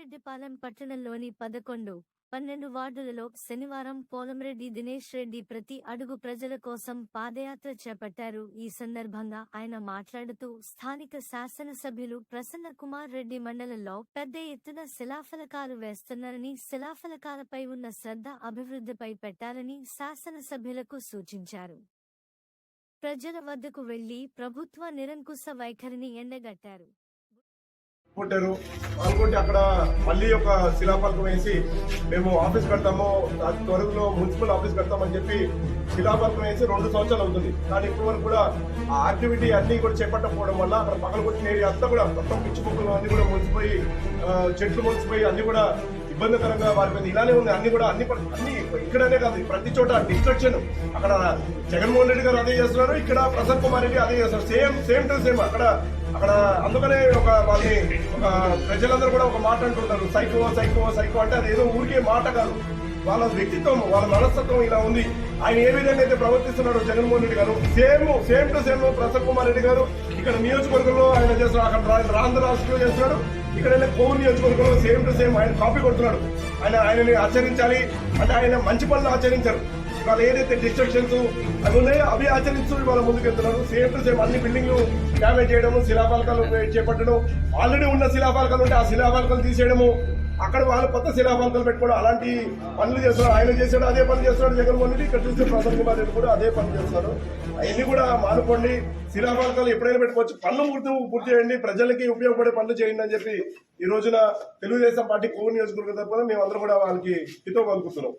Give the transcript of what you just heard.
రావులపాలెం పట్టణంలోని పదకొండు పన్నెండు వార్డులలో శనివారం పోలంరెడ్డి దినేష్ రెడ్డి ప్రతి అడుగు ప్రజల కోసం పాదయాత్ర చేపట్టారు. ఈ సందర్భంగా ఆయన మాట్లాడుతూ స్థానిక శాసనసభ్యులు ప్రసన్న కుమార్ రెడ్డి మండలంలో పెద్ద ఎత్తున శిలాఫలకాలు వేస్తున్నారని శిలాఫలకాలపై ఉన్న శ్రద్ధ అభివృద్ధిపై పెట్టాలని శాసనసభ్యులకు సూచించారు. ప్రజల వద్దకు వెళ్ళి ప్రభుత్వ నిరంకుశ వైఖరిని ఎండగట్టారు. కొట్టారు అనుకుంటే అక్కడ మళ్ళీ ఒక శిలాఫలకం వేసి మేము ఆఫీస్ కడతాము త్వరలో మున్సిపల్ ఆఫీస్ కడతామని చెప్పి శిలాఫలకం వేసి రెండు సంవత్సరాలు అవుతుంది. కానీ ఇప్పుడు వరకు కూడా ఆ యాక్టివిటీ అన్నీ కూడా చేపట్టకపోవడం వల్ల అక్కడ పక్కన కొట్టిన ఏరియా అంతా కూడా మొత్తం పిచ్చి మొక్కలు అన్నీ కూడా మున్సిపోయి చెట్లు మున్సిపోయి అన్నీ కూడా ఇబ్బందికరంగా వారి మీద ఇలానే ఉంది. అన్ని కూడా అన్ని అన్ని ఇక్కడనే కాదు ప్రతి చోట డిస్ట్రక్షన్. అక్కడ జగన్మోహన్ రెడ్డి గారు అదే చేస్తున్నారు. ఇక్కడ ప్రసన్న కుమార్ రెడ్డి అదే చేస్తున్నారు. సేమ్ సేమ్ టు సేమ్ అక్కడ అక్కడ అందుకనే ఒక వాళ్ళని ఒక ప్రజలందరూ కూడా ఒక మాట అంటుంటారు. సైకో సైకో సైకో అంటే అది ఏదో ఊరికే మాట కాదు. వాళ్ళ వ్యక్తిత్వం వాళ్ళ మనస్తత్వం ఇలా ఉంది. ఆయన ఏ విధంగా అయితే ప్రవర్తిస్తున్నాడో జగన్మోహన్ రెడ్డి గారు same same to same Prasanna Kumar Reddy గారు ఇక్కడ నియోజకవర్గంలో ఆయన చేస్తున్నాడు అక్కడ రాంధ్ర రాష్ట్రంలో చేస్తున్నాడు. ఇక్కడ కోవూరు నియోజకవర్గంలో సేమ్ టు సేమ్ ఆయన కాపీ కొడుతున్నాడు. ఆయన ఆయనని ఆచరించాలి అంటే ఆయన మంచి పనులు ఆచరించారు. ఇవాళ ఏదైతే డిస్ట్రక్షన్స్ అవి ఉన్నాయో అవి ఆచరిస్తూ ఇవాళ ముందుకెళ్తున్నారు. సేమ్ టు సేమ్ అన్ని బిల్డింగ్లు డ్యామేజ్ చేయడము శిలాఫలకాలు చేపట్టడం ఆల్రెడీ ఉన్న శిలాఫలకాలు ఉంటే ఆ శిలాఫలకాలు తీసేయడము. అక్కడ వాళ్ళు కొత్త శిలాఫలకాలు పెట్టుకోవడం అలాంటి పనులు చేస్తున్నారు ఆయన చేశాడు అదే పని చేస్తున్నాడు జగన్మోహన్ రెడ్డి. ఇక్కడ చూస్తే ప్రసన్న కుమార్ రెడ్డి కూడా అదే పని చేస్తున్నారు. అవన్నీ కూడా మానుకోండి. శిలాఫలకాలు ఎప్పుడైనా పెట్టుకోవచ్చు. పనులు పూర్తి పూర్తి చేయండి. ప్రజలకి ఉపయోగపడే పనులు చేయండి అని చెప్పి ఈ రోజున తెలుగుదేశం పార్టీ కోవూరు నియోజకవర్గం తరఫున మేము అందరం కూడా వాళ్ళకి హితో పలుకుతున్నాం